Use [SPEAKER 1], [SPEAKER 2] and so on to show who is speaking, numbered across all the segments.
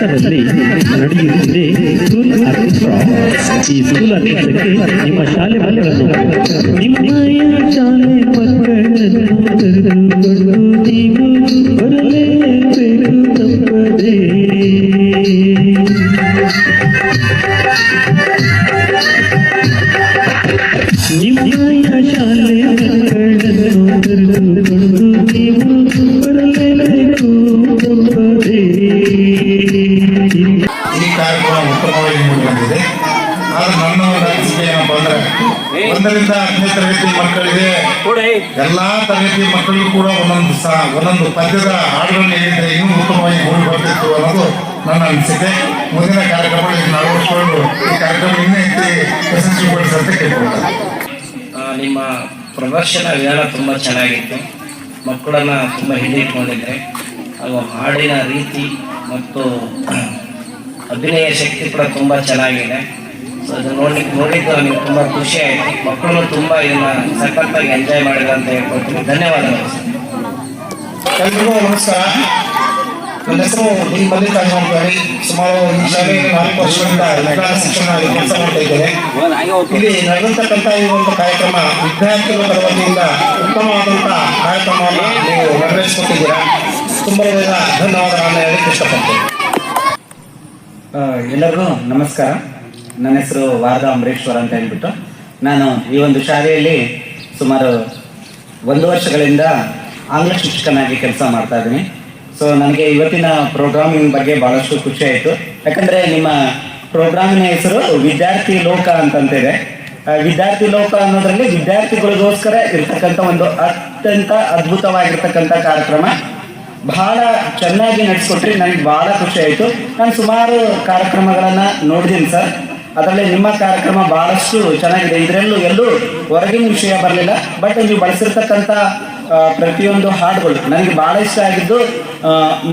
[SPEAKER 1] ಕಷ್ಟದಲ್ಲಿ ನಡೆಯುತ್ತಿದೆ school orchestra ಈ ಸ್ಕೂಲ್ ಆರ್ಕೆಸ್ಟ್ರಾಕ್ಕೆ ನಿಮ್ಮ ಶಾಲೆ ಮಕ್ಕಳನ್ನು ನಿಮ್ಮಯ ಶಾಲೆ ಮಕ್ಕಳನ್ನು ಕರೆದುಕೊಂಡು ನೀವು ಬರಲೇಬೇಕು ತಪ್ಪದೇ ನಿಮ್ಮಯ ಶಾಲೆ ಮಕ್ಕಳನ್ನು ಕರೆದುಕೊಂಡು
[SPEAKER 2] ಉತ್ತಮವಾಗಿ ಮೂಡಿಬಂದಿದೆ ಆದ್ರೆ ನನ್ನ ಒಂದು ಅನಿಸಿಕೆ ಏನಪ್ಪ ಅಂದ್ರೆ ಒಂದರಿಂದ ಹತ್ತನೇ ತರಗತಿ ಮಕ್ಕಳಿಗೆ ಎಲ್ಲಾ ತರಗತಿ ಮಕ್ಕಳಿಗೂ ಕೂಡ ಒಂದೊಂದು ಒಂದೊಂದು ಪದ್ಯದ ಹಾಡುಗಳನ್ನು ಹೇಳಿದ್ರೆ ಇನ್ನೂ ಉತ್ತಮವಾಗಿ ಮೂಡಿ ಬರ್ತಿತ್ತು ಅನ್ನೋದು ನನ್ನ ಅನಿಸಿಕೆ. ಮುಂದಿನ ಕಾರ್ಯಕ್ರಮದಲ್ಲಿ ಅಳವಡಿಸಿಕೊಂಡು ಈ ಕಾರ್ಯಕ್ರಮ ಇನ್ನೂ ಯಶಸ್ವಿಗೊಳಿಸಂತ ಕೇಳ್ಕೊಳ್ತಾರೆ
[SPEAKER 3] ನಿಮ್ಮ ಪ್ರದರ್ಶನ ವಿಧಾನ ತುಂಬ ಚೆನ್ನಾಗಿತ್ತು. ಮಕ್ಕಳನ್ನು ತುಂಬ ಹಿಡಿದಿಟ್ಕೊಂಡಿದ್ರೆ. ಹಾಗೂ ಹಾಡಿನ ರೀತಿ ಮತ್ತು ಅಭಿನಯ ಶಕ್ತಿ ಕೂಡ ತುಂಬ ಚೆನ್ನಾಗಿದೆ. ಸೊ ಅದು ನೋಡ್ಲಿಕ್ಕೆ ನೋಡಿದ್ದು ನಮಗೆ ತುಂಬ ಖುಷಿ ಆಯಿತು. ಮಕ್ಕಳು ತುಂಬ ಸಖತ್ ಸಖತ್ತಾಗಿ ಎಂಜಾಯ್ ಮಾಡಿದ್ರು ಅಂತ ಹೇಳ್ಕೊಡ್ತೀನಿ. ಧನ್ಯವಾದಗಳು.
[SPEAKER 2] ಎಲ್ರಿಗೂ ನಮಸ್ಕಾರ. ನನ್ನ ಹೆಸರು ಡಿ. ಮಲ್ಲಿಕಾರ್ಜುನ ಅಂತ ಹೇಳಿ. ಸುಮಾರು ನಾಲ್ಕು ವರ್ಷಗಳಿಂದ ಶಿಕ್ಷಣ ಕೆಲಸ ಮಾಡ್ತಾ ಇದ್ದೇನೆ. ಇಲ್ಲಿ ನಡೆದಂತಕ್ಕಂಥ ಈ ಕಾರ್ಯಕ್ರಮ ವಿದ್ಯಾರ್ಥಿಗಳ ವತಿಯಿಂದ ಉತ್ತಮವಾದಂತಹ ಕಾರ್ಯಕ್ರಮವನ್ನು ನೀವು ನೆರವೇರಿಸಿಕೊಟ್ಟಿದ್ದೀರಾ. ತುಂಬ ಧನ್ಯವಾದಗಳನ್ನು ಹೇಳಕ್ಕೆ ಇಷ್ಟಪಡ್ತೇನೆ.
[SPEAKER 4] ಎಲ್ಲರಿಗೂ ನಮಸ್ಕಾರ. ನನ್ನ ಹೆಸರು ವಾರದ ಅಂಬರೀಶ್ವರ ಅಂತ ಹೇಳ್ಬಿಟ್ಟು ನಾನು ಈ ಒಂದು ಶಾಲೆಯಲ್ಲಿ ಸುಮಾರು ಒಂದು ವರ್ಷಗಳಿಂದ ಆಂಗ್ಲ ಶಿಕ್ಷಕನಾಗಿ ಕೆಲಸ ಮಾಡ್ತಾ ಇದ್ದೀನಿ. ಸೊ ನನಗೆ ಇವತ್ತಿನ ಪ್ರೋಗ್ರಾಮಿಂಗ್ ಬಗ್ಗೆ ಭಾಳಷ್ಟು ಖುಷಿ ಆಯಿತು. ಯಾಕಂದರೆ ನಿಮ್ಮ ಪ್ರೋಗ್ರಾಮಿನ ಹೆಸರು ವಿದ್ಯಾರ್ಥಿ ಲೋಕ ಅಂತಂತಿದೆ. ವಿದ್ಯಾರ್ಥಿ ಲೋಕ ಅನ್ನೋದ್ರಲ್ಲಿ ವಿದ್ಯಾರ್ಥಿಗಳಿಗೋಸ್ಕರ ಇರ್ತಕ್ಕಂಥ ಒಂದು ಅತ್ಯಂತ ಅದ್ಭುತವಾಗಿರ್ತಕ್ಕಂಥ ಕಾರ್ಯಕ್ರಮ ಬಹಳ ಚೆನ್ನಾಗಿ ನಡೆಸ್ಕೊಟ್ರಿ ನನಗೆ ಬಹಳ ಖುಷಿ ಆಯಿತು. ನಾನು ಸುಮಾರು ಕಾರ್ಯಕ್ರಮಗಳನ್ನು ನೋಡಿದ್ದೀನಿ ಸರ್. ಅದರಲ್ಲಿ ನಿಮ್ಮ ಕಾರ್ಯಕ್ರಮ ಬಹಳಷ್ಟು ಚೆನ್ನಾಗಿದೆ. ಇದರಲ್ಲೂ ಎಲ್ಲೂ ಹೊರಗಿನ ವಿಷಯ ಬರಲಿಲ್ಲ, ಬಟ್ ನೀವು ಬಳಸಿರ್ತಕ್ಕಂಥ ಪ್ರತಿಯೊಂದು ಹಾಡುಗಳು ನನಗೆ ಬಹಳ ಇಷ್ಟ ಆಗಿದ್ದು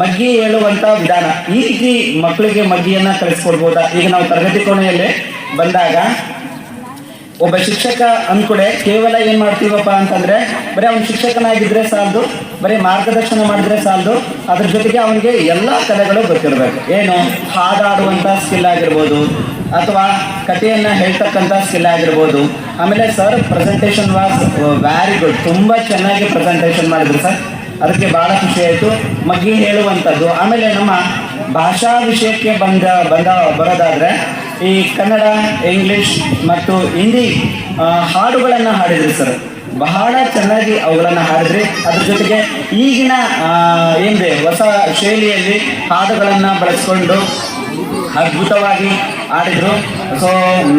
[SPEAKER 4] ಮಗ್ಗಿ ಹೇಳುವಂಥ ವಿಧಾನ. ಈ ರೀತಿ ಮಕ್ಕಳಿಗೆ ಮಗ್ಗಿಯನ್ನು ಕಳಿಸ್ಕೊಡ್ಬೋದಾ ಈಗ ನಾವು ತರಗತಿ ಕೋಣೆಯಲ್ಲಿ ಬಂದಾಗ ಒಬ್ಬ ಶಿಕ್ಷಕ ಅಂದ್ಕೂಡೆ ಕೇವಲ ಏನ್ ಮಾಡ್ತೀವಪ್ಪ ಅಂತಂದ್ರೆ, ಬರೀ ಅವ್ನು ಶಿಕ್ಷಕನಾಗಿದ್ರೆ ಸಾಲದು, ಬರೀ ಮಾರ್ಗದರ್ಶನ ಮಾಡಿದ್ರೆ ಸಾಲದು, ಅದ್ರ ಜೊತೆಗೆ ಅವನಿಗೆ ಎಲ್ಲ ಕಲೆಗಳು ಗೊತ್ತಿರಬೇಕು. ಏನು? ಹಾಡಾಡುವಂತ ಸ್ಕಿಲ್ ಆಗಿರ್ಬೋದು, ಅಥವಾ ಕಥೆಯನ್ನ ಹೇಳ್ತಕ್ಕಂಥ ಸ್ಕಿಲ್ ಆಗಿರ್ಬೋದು. ಆಮೇಲೆ sir presentation was very good ತುಂಬ ಚೆನ್ನಾಗಿ ಪ್ರೆಸೆಂಟೇಷನ್ ಮಾಡಿದ್ರು ಸರ್ ಅದಕ್ಕೆ ಬಹಳ ಖುಷಿ ಆಯಿತು. ಮಗ್ಗಿ ಹೇಳುವಂಥದ್ದು ಆಮೇಲೆ ನಮ್ಮ ಭಾಷಾ ವಿಷಯಕ್ಕೆ ಬಂದ ಬಂದ, ಬರೋದಾದ್ರೆ ಈ ಕನ್ನಡ, ಇಂಗ್ಲಿಷ್ ಮತ್ತು ಹಿಂದಿ ಹಾಡುಗಳನ್ನು ಹಾಡಿದ್ರಿ ಸರ್. ಬಹಳ ಚೆನ್ನಾಗಿ ಅವುಗಳನ್ನು ಹಾಡಿದ್ರಿ. ಅದ್ರ ಜೊತೆಗೆ ಈಗಿನ ಏನಿದೆ ಹೊಸ ಶೈಲಿಯಲ್ಲಿ ಹಾಡುಗಳನ್ನು ಬಳಸ್ಕೊಂಡು ಅದ್ಭುತವಾಗಿ ಆಡಿದ್ರು ಸೊ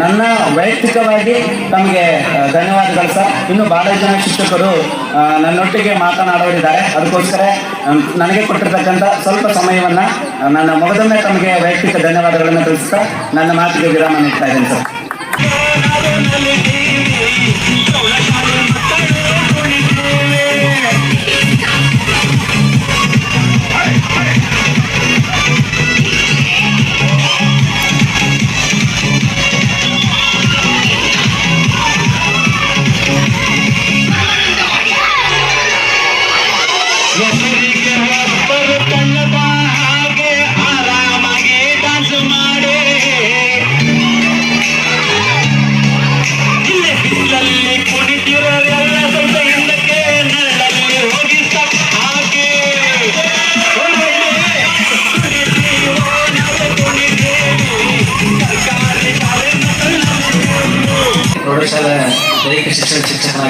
[SPEAKER 4] ನನ್ನ ವೈಯಕ್ತಿಕವಾಗಿ ತಮಗೆ ಧನ್ಯವಾದಗಳು ಸರ್. ಇನ್ನು ಬಹಳ ಜನ ಶಿಕ್ಷಕರು ನನ್ನೊಟ್ಟಿಗೆ ಮಾತನಾಡೋರಿದ್ದಾರೆ. ಅದಕ್ಕೋಸ್ಕರ ನನಗೆ ಕೊಟ್ಟಿರ್ತಕ್ಕಂಥ ಸ್ವಲ್ಪ ಸಮಯವನ್ನು ನನ್ನ ಮೊದಲನೇ ತಮಗೆ ವೈಯಕ್ತಿಕ ಧನ್ಯವಾದಗಳನ್ನು ತಿಳಿಸ್ತಾ, ನನ್ನ ಮಾತಿಗೆ ವಿರಾಮ ನೀಡ್ತಾ ಇದ್ದೇನೆ, ಸರ್.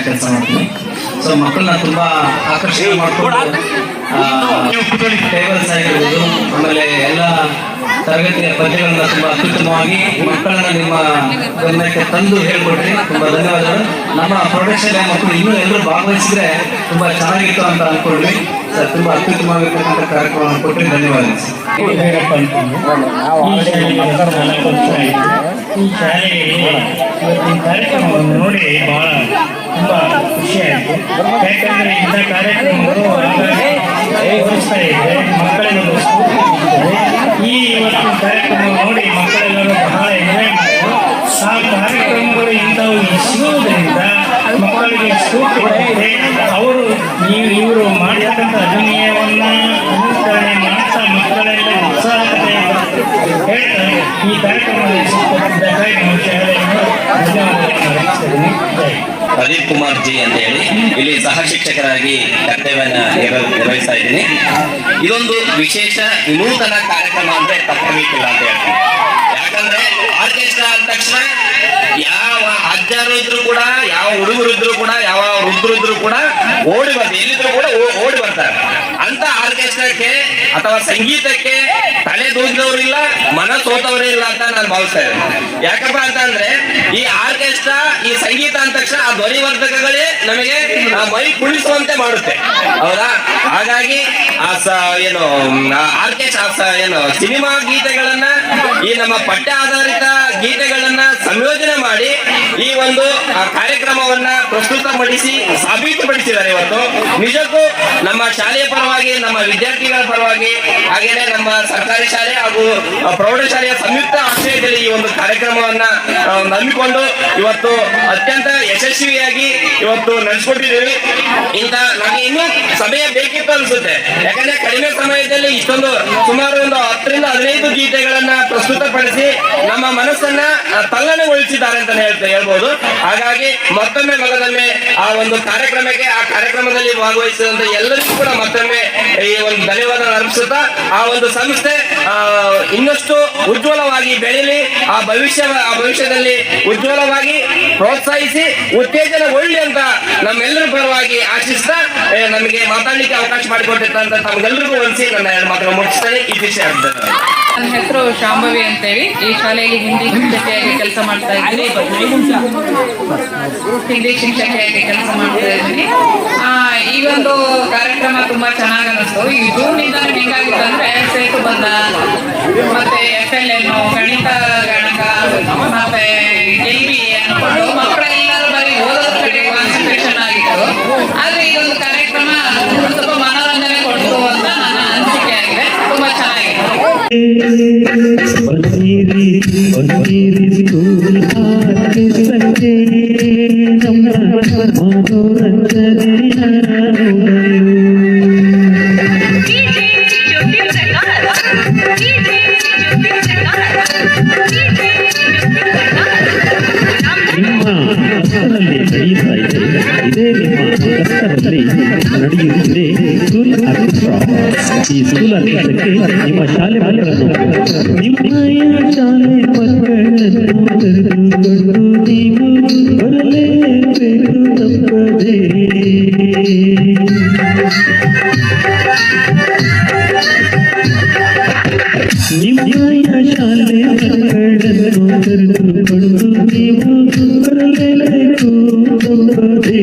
[SPEAKER 3] ಕೆಲಸ ಮಾಡ್ತೀನಿ. ಸೊ ಮಕ್ಕಳನ್ನ ತುಂಬ ಆಕರ್ಷಣೆ ಮಾಡಿಕೊಂಡು ಟೇಬಲ್ಸ್ ಆಗಿರ್ಬೋದು ಆಮೇಲೆ ಎಲ್ಲ ತರಗತಿಯ ಪದ್ಯಗಳನ್ನ ತುಂಬ ಅತ್ಯುತ್ತಮವಾಗಿ ಮಕ್ಕಳನ್ನ ನಿಮ್ಮ ಗಮನಕ್ಕೆ ತಂದು ಹೇಳ್ಕೊಟ್ರಿ. ತುಂಬ ಧನ್ಯವಾದಗಳು. ನಮ್ಮ ಪ್ರೊಡಕ್ಷನ್ ಮಕ್ಕಳು ಇನ್ನೂ ಎಲ್ಲರೂ ಭಾಗವಹಿಸಿದ್ರೆ ತುಂಬ ಚೆನ್ನಾಗಿತ್ತು ಅಂತ ಅನ್ಕೊಂಡ್ವಿ.
[SPEAKER 4] ತುಂಬ ಅತ್ಯುತ್ತಮವಾಗಿರ್ತಕ್ಕಂಥ ಕಾರ್ಯಕ್ರಮವನ್ನು ಕೊಟ್ಟರೆ ಧನ್ಯವಾದ
[SPEAKER 1] ಸರ್ ಅಂತಂದು ಈ ಶಾಲೆಗೆ ಈ ಕಾರ್ಯಕ್ರಮವನ್ನು ನೋಡಿ ಬಹಳ ತುಂಬ ಖುಷಿಯಾಯಿತು ಯಾಕಂದರೆ ಇಂಥ ಕಾರ್ಯಕ್ರಮಗಳು ಆಗಾಗ ಇದೆ ಮಕ್ಕಳಿಗೆ ಈ ಇವತ್ತು ಕಾರ್ಯಕ್ರಮ ನೋಡಿ ಮಕ್ಕಳೆಲ್ಲರೂ ಬಹಳ ಎಂಜಾಯ್ ಮಾಡಿದ್ರು. ಆ ಕಾರ್ಯಕ್ರಮಗಳು ಇಂಥವು ಸಿಗುವುದರಿಂದ ಮಕ್ಕಳಿಗೆ ಸ್ಫೂರ್ತಿ ಅವರು ನೀವು ಇವರು ಮಾಡಿರ್ತಕ್ಕಂಥ ಅಭಿನಯವನ್ನು ಅನುಸರಣೆ ಮಾಡ್ತಾ ಮಕ್ಕಳೆಲ್ಲ ಉತ್ಸಾಹ ಈ ಕಾರ್ಯಕ್ರಮದಲ್ಲಿ
[SPEAKER 5] ಪ್ರದೀಪ್ ಕುಮಾರ್ ಜಿ ಅಂತ ಹೇಳಿ. ಇಲ್ಲಿ ಸಹ ಶಿಕ್ಷಕರಾಗಿ ಕರ್ತವ್ಯವನ್ನು ನಿರ್ವ- ನಿರ್ವಹಿಸ್ತಾ ಇದ್ದೀನಿ. ಇದೊಂದು ವಿಶೇಷ ವಿನೂತನ ಕಾರ್ಯಕ್ರಮ ಅಂದ್ರೆ ತಪ್ಪಬೇಕಿಲ್ಲ ಅಂತ ಹೇಳ್ತೀನಿ. ಯಾಕಂದ್ರೆ ಆರ್ಕೆಸ್ಟ್ರಾ ಅಂದ ತಕ್ಷಣ ಯಾವ ಅಜ್ಜರು ಇದ್ರು ಕೂಡ, ಯಾವ ಹುಡುಗರು ಇದ್ರು ಕೂಡ, ಯಾವ ವೃದ್ಧರು ಇದ್ರು ಕೂಡ ಓಡಿ ಬರ್ತಾರೆ. ಎಲ್ಲಿದ್ರು ಕೂಡ ಓಡಿ ಬರ್ತಾರೆ. ಅಂತ ಆರ್ಕೆಸ್ಟ್ರಾಕ್ಕೆ ಅಥವಾ ಸಂಗೀತಕ್ಕೆ ತಲೆ ದೂಗಿದವರು ಇಲ್ಲ ಮನ ಸೋತವರೇ ಇಲ್ಲ ಅಂತ ನಾನು ಭಾವಿಸ್ತಾ ಇದ್ದೇನೆ. ಯಾಕಪ್ಪ ಅಂತ ಅಂದ್ರೆ, ಈ ಆರ್ಕೆಸ್ಟ್ರಾ, ಈ ಸಂಗೀತ ಅಂದ ತಕ್ಷಣ ಆ ಧ್ವನಿವರ್ಧಕಗಳೇ ನಮಗೆ ಮೈ ಕುಳಿಸುವಂತೆ ಮಾಡುತ್ತೆ. ಹೌದಾ? ಹಾಗಾಗಿ ಆ ಏನು ಆರ್ಕೆಸ್ಟ್ರಾ ಏನು, ಸಿನಿಮಾ ಗೀತೆಗಳನ್ನ, ಈ ನಮ್ಮ ಪಠ್ಯ ಆಧಾರಿತ ಗೀತೆಗಳನ್ನ ಸಂಯೋಜನೆ ಮಾಡಿ ಈ ಒಂದು ಕಾರ್ಯಕ್ರಮವನ್ನ ಪ್ರಸ್ತುತಪಡಿಸಿ, ಸಾಬೀತುಪಡಿಸಿದ್ದಾರೆ ಇವತ್ತು. ನಿಜಕ್ಕೂ ನಮ್ಮ ಶಾಲೆಯ ಪರವಾಗಿ, ನಮ್ಮ ವಿದ್ಯಾರ್ಥಿಗಳ ಪರವಾಗಿ, ಹಾಗೇನೆ ನಮ್ಮ ಸರ್ಕಾರಿ ಶಾಲೆ ಹಾಗೂ ಪ್ರೌಢಶಾಲೆಯ ಸಂಯುಕ್ತ ಆಶ್ರಯದಲ್ಲಿ ಈ ಒಂದು ಕಾರ್ಯಕ್ರಮವನ್ನ ನಂಬಿಕೊಂಡು ಇವತ್ತು ಅತ್ಯಂತ ಯಶಸ್ವಿಯಾಗಿ ಇವತ್ತು ನಡೆಸ್ಕೊಟ್ಟಿದ್ದೀವಿ. ಇಂಥ ನಮಗೆ ಇನ್ನೂ ಸಮಯ ಬೇಕಿತ್ತು ಅನ್ಸುತ್ತೆ. ಯಾಕಂದ್ರೆ ಕಡಿಮೆ ಸಮಯದಲ್ಲಿ ಇಷ್ಟೊಂದು ಸುಮಾರು ಒಂದು ಹತ್ತರಿಂದ ಹದಿನೈದು ಗೀತೆಗಳನ್ನ ಪ್ರಸ್ತುತಪಡಿಸಿ ನಮ್ಮ ಮನಸ್ಸನ್ನ ತಲ್ಲಣಗೊಳಿಸಿದ್ದಾರೆ ಅಂತ ಹೇಳ್ತಾ, ಹೇಳ್ಬೋದು. ಹಾಗಾಗಿ ಮತ್ತೊಮ್ಮೆ ಮಗದೊಮ್ಮೆ ಆ ಒಂದು ಕಾರ್ಯಕ್ರಮಕ್ಕೆ ಆ ಕಾರ್ಯಕ್ರಮದಲ್ಲಿ ಭಾಗವಹಿಸಿದಂತ ಎಲ್ಲರಿಗೂ ಕೂಡ ಮತ್ತೊಮ್ಮೆ ಈ ಒಂದು ಧನ್ಯವಾದ ಅರ್ಪಿಸುತ್ತಾ ಆ ಒಂದು ಸಂಸ್ಥೆ ಇನ್ನಷ್ಟು ಉಜ್ವಲವಾಗಿ ಬೆಳೆಯಲಿ, ಆ ಭವಿಷ್ಯ ಆ ಭವಿಷ್ಯದಲ್ಲಿ ಉಜ್ವಲವಾಗಿ ಪ್ರೋತ್ಸಾಹಿಸಿ, ಉತ್ತೇಜನಗೊಳ್ಳಿ ಅಂತ ನಮ್ಮೆಲ್ಲರ ಪರವಾಗಿ ಆಶಿಸ್ತಾ ನಮಗೆ ಮಾತಾಡಲಿಕ್ಕೆ ಅವಕಾಶ ಮಾಡಿಕೊಟ್ಟಿರ್ತಂತ ತಮಗೆಲ್ಲರಿಗೂ ಹೊಲಿಸಿ ನನ್ನ ಎರಡು ಮಾತ್ರ ಮುಗಿಸ್ತೇನೆ ಈ ವಿಷಯ ಆಗ್ತದೆ.
[SPEAKER 6] ನನ್ನ ಹೆಸರು ಶಾಂಭವಿ ಅಂತೇಳಿ. ಈ ಶಾಲೆಯಲ್ಲಿ ಹಿಂದಿ ಶಿಕ್ಷಕಿಯಾಗಿ ಕೆಲಸ ಮಾಡ್ತಾ ಇದ್ದೀನಿ. ಹಿಂದಿ ಶಿಕ್ಷಕಿಯಾಗಿ ಕೆಲಸ ಮಾಡ್ತಾ ಇದ್ದೀನಿ. ಈ ಒಂದು ಕಾರ್ಯಕ್ರಮ ತುಂಬಾ ಚೆನ್ನಾಗಿ ಅನಿಸ್ತು ಈ ಜೂನ್ ಇಂದ ಹೆಂಗಾಗಿತ್ತು ಅಂದ್ರೆ ಸೇತು ಬಂದ, ಮತ್ತೆ ಎಫ್ ಎಲ್ ಎನ್ ಗಣಿತ, ಗಣಕ, ಮತ್ತೆ ಎಲ್ ಬಿ ಅನ್ಕೊಂಡು ಮಕ್ಕಳೆಲ್ಲರೂ ಬರೀ ಓದೋದ್ ಕಡೆ ಕಾನ್ಸಂಟ್ರೇಷನ್ ಆಗಿತ್ತು.
[SPEAKER 1] ನಡೆಯುತ್ತಿದೆ ಸ್ಕೂಲ್ ಆರ್ಕೆಸ್ಟ್ರಾ ಈ ಸ್ಕೂಲ್ ಆರ್ಕೆಸ್ಟ್ರಾಕ್ಕೆ ನಿಮ್ಮ ಶಾಲೆ ಮಕ್ಕಳನ್ನು ನಿಮ್ಮಯ ಶಾಲೆ ಮಕ್ಕಳನ್ನು ಕರೆದುಕೊಂಡು ನೀವು ಬರಲೇಬೇಕು ತಪ್ಪದೇ ನಿಮ್ಮಯ ಶಾಲೆ ಮಕ್ಕಳನ್ನು ಕರೆದುಕೊಂಡು ನೀವು ಬರಲೇಬೇಕು ತಪ್ಪದೇ